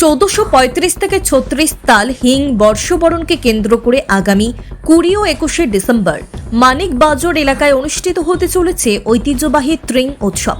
চৌদ্দশো পঁয়ত্রিশ থেকে ছত্রিশ তাল হিং বর্ষবরণকে কেন্দ্র করে আগামী কুড়ি ও একুশে ডিসেম্বর মানিক বাজার এলাকায় অনুষ্ঠিত হতে চলেছে ঐতিহ্যবাহী ত্রিং উৎসব।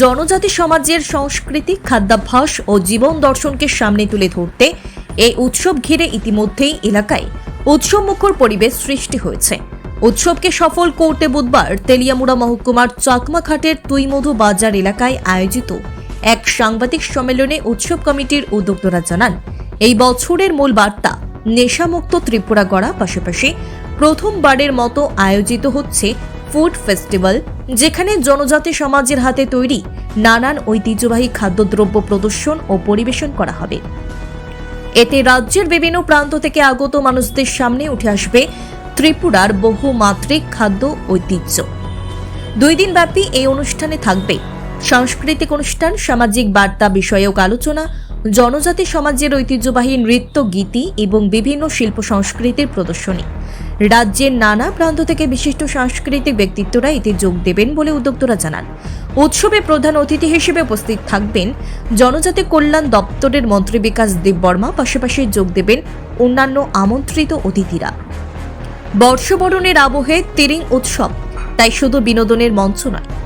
জনজাতি সমাজের সংস্কৃতি, খাদ্যাভ্যাস ও জীবন দর্শনকে সামনে তুলে ধরতে এই উৎসব ঘিরে ইতিমধ্যেই এলাকায় উৎসবমুখর পরিবেশ সৃষ্টি হয়েছে। উৎসবকে সফল করতে বুধবার তেলিয়ামুড়া মহকুমার চাকমাঘাটের তুইমধু বাজার এলাকায় আয়োজিত এক সাংবাদিক সম্মেলনে উৎসব কমিটির উদ্যোক্তরা জানান, এই বছরের মূল বার্তা নেশামুক্ত ত্রিপুরা গড়া। পাশাপাশি প্রথমবারের মতো আয়োজিত হচ্ছে ফুড ফেস্টিভ্যাল, যেখানে জনজাতি সমাজের হাতে তৈরি নানান ঐতিহ্যবাহী খাদ্যদ্রব্য প্রদর্শন ও পরিবেশন করা হবে। এতে রাজ্যের বিভিন্ন প্রান্ত থেকে আগত মানুষদের সামনে উঠে আসবে ত্রিপুরার বহুমাত্রিক খাদ্য ঐতিহ্য। দুই দিন ব্যাপী এই অনুষ্ঠানে থাকবে সাংস্কৃতিক অনুষ্ঠান, সামাজিক বার্তা বিষয়ক আলোচনা, জনজাতি সমাজের ঐতিহ্যবাহী নৃত্য গীতি এবং বিভিন্ন শিল্প সংস্কৃতির প্রদর্শনী। রাজ্যের নানা প্রান্ত থেকে বিশিষ্ট সাংস্কৃতিক ব্যক্তিত্বরা এতে যোগ দেবেন বলে উদ্যোক্তরা জানান। উৎসবে প্রধান অতিথি হিসেবে উপস্থিত থাকবেন জনজাতি কল্যাণ দপ্তরের মন্ত্রী বিকাশ দেববর্মা, পাশাপাশি যোগ দেবেন অন্যান্য আমন্ত্রিত অতিথিরা। বর্ষবরণের আবহে তিরিং উৎসব, তাই শুধু বিনোদনের মঞ্চ নয়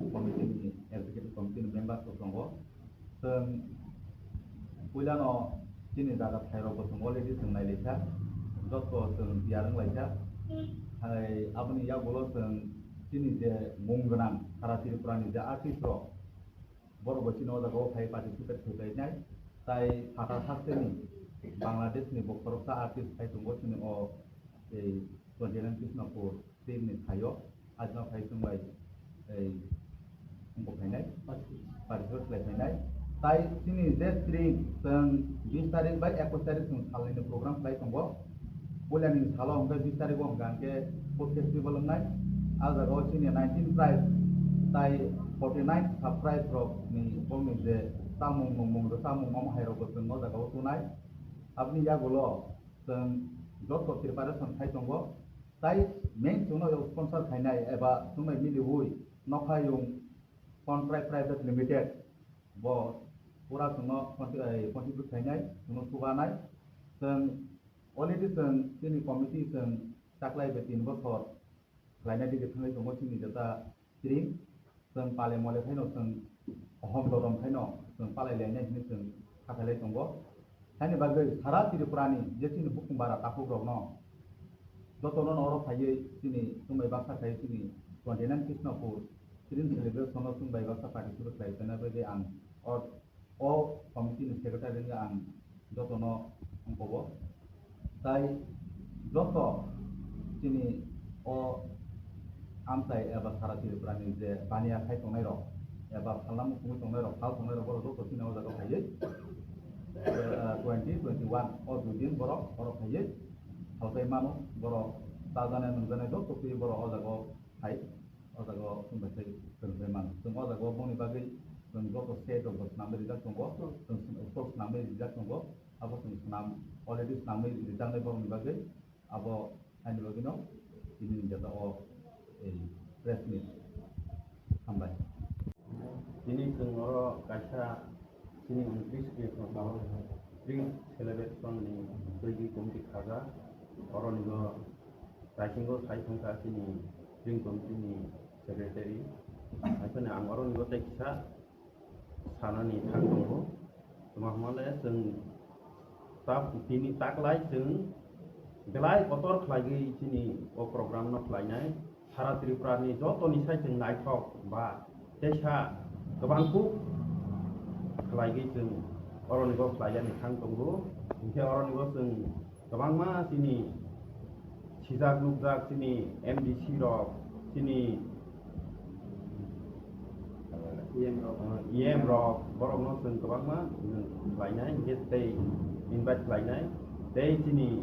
কমিটিনি এক্সিকিউটিভ কমিটিনি মেম্বারफोर दङ जों पहिलानो जोंनि जागा थाइरावबो जों अलरेडि जों नायलायसा जतखौ जों बियारोंलायसा ओमफ्राय आबुनि यावबोल' जों जोंनि जे मुं गोनां साराथिरिपुरानि जे आर्टिस्ट' बर' बसिनाव जागायाव फाय पार्टिसिपेट फैलायनाय जाय सातासासेनि বাংলাদেশनि बक्सरसा आर्टिस्ट फाय दङ जोंनि अ এই টुवेन्टिनाइन कृष्णपुर टिमनि थायो आजिमा फाय जोंबाय এই फायनाय पार्टिसिपेट खालामनाय তাই তিনি যে স্ত্রী जों বিশ তারিখ বা একুশ তারিখ जों सालनि प्रग्राम खालाय दङ बलियानि सालाव ओमफ्राय बिस तारिखआव गांके फुड फेस्टिभेल होननाय आजागाव जोंनि नाइनटिन प्राइज তাই फर्टि नाइन साब प्राइजफोरनि गावनि जे सामुं मुं सामुं माम हायरावबो जों न जागाव तुनाय আপনি ইয়াগুলো जों যত প্রিপারেশন খাই दङ তাই মেইন जोंनो स्पन्सर खायनाय एबा जोंनो मिलिहुइ नखायुं Contract Private Limited. Bo pura sono konti ai konti bu thai nai sono su ba nai sen already sen tini committee sen taklai be tin bokor lai nai dikhe thai sono chini jata tri sen pale mole thai no sen ahom dorom thai no sen pale lai nai ni sen khatale tongo thai ni bagai sara tiri purani je tini bukum bara taku grok no. Doto no noro thai ye tini sumai ba sa thai tini kontinent kisno pur Students regular some of them by Vasa participate like whenever they earn or all committee secretary in the earn যত ন পাব তাই যত তিনি অ আমতাই এবার সারা তিনি প্রাণী যে পানি আখাই তঙাই রক এবার ফাল্লাম কুমি তঙাই রক ফাল তঙাই রক যত তিনি জায়গা খাইয়ে টুয়েন্টি টুয়েন্টি ওয়ান অ দুদিন বড় বড় খাইয়ে হালকাই মানুষ বড় তা জানাই নুজানাই যত বড় অ জায়গা খাই 어다가 군대서 그런데만 좀 어다가 보니 바비 좀 그거 스테이트 그 남의 리자 좀 거고 좀 소스 남의 리자 좀 거고 아버 좀 남, already 남의 리자 내 보니 바비 아버 아니 로기노 이는 자다 어이 프레스미 한바이 তিনি তোমার কাছা তিনি উনত্রিশ ছেলেদের সঙ্গে তৈরি কমিটি খাজা অরণ্য রাইসিংহ সাই kotor lagi sini o program no lainnya সারা ত্রিপুরানি যত নিসাই जों नायथक बा देशा गोबांखौ खालायगै जों अरनिगाव खालायनानै थां दंगौ ओमफ्राय अरनिगाव जों गोबां मा 시작 농작 시니 MD 시럽 시니 EM rock EM rock borong no sun ko bang ma lai nai get they invite lai nai they chini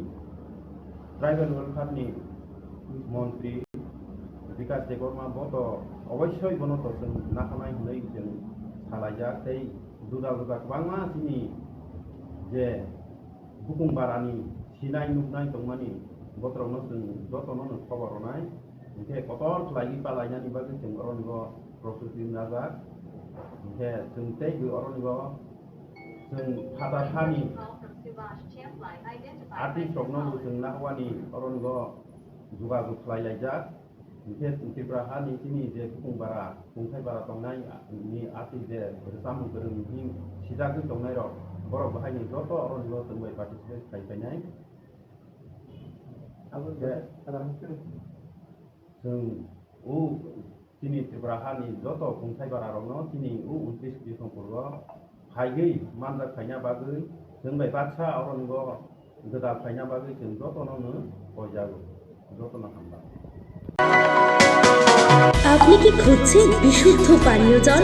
tribal world cup ni মন্ত্রী বিকাশ দেবর্মা মতো অবশ্যই গণতন্ত্র না খানাই হলেই যেন সালাই যাক সেই দুর্গা দুর্গা বাংলা চিনি যে হুকুম বারানি সিনাই নুকনাই দংমানি gotra muslim gotra non khabar onai ke kotor lagi palanya ni bagi sing oron go rasul bin nazar ke sing te go oron go sing hada hani arti sogno sing nahwani oron go juga go lai jak ke sing tibra hani sini je kung bara. Kung kai bara tongnai ni arti je bersama bereng ni sidak tongnai ro borok bahai ni goto oron go sing bai participate kai kai जों उ दिनै त्रिपुरा हानि जत खुंथाय बारारावनो दिनै उ उनत्रिस डिसेम्बराव फाइगै मानजा फाइना बागै जोंबाय बादशा अरनिब गोदा फाइना बागै जों जतनावनो बयजागो যতনা হামলা আপনি কি খুঁজছেন বিশুদ্ধ পানীয় জল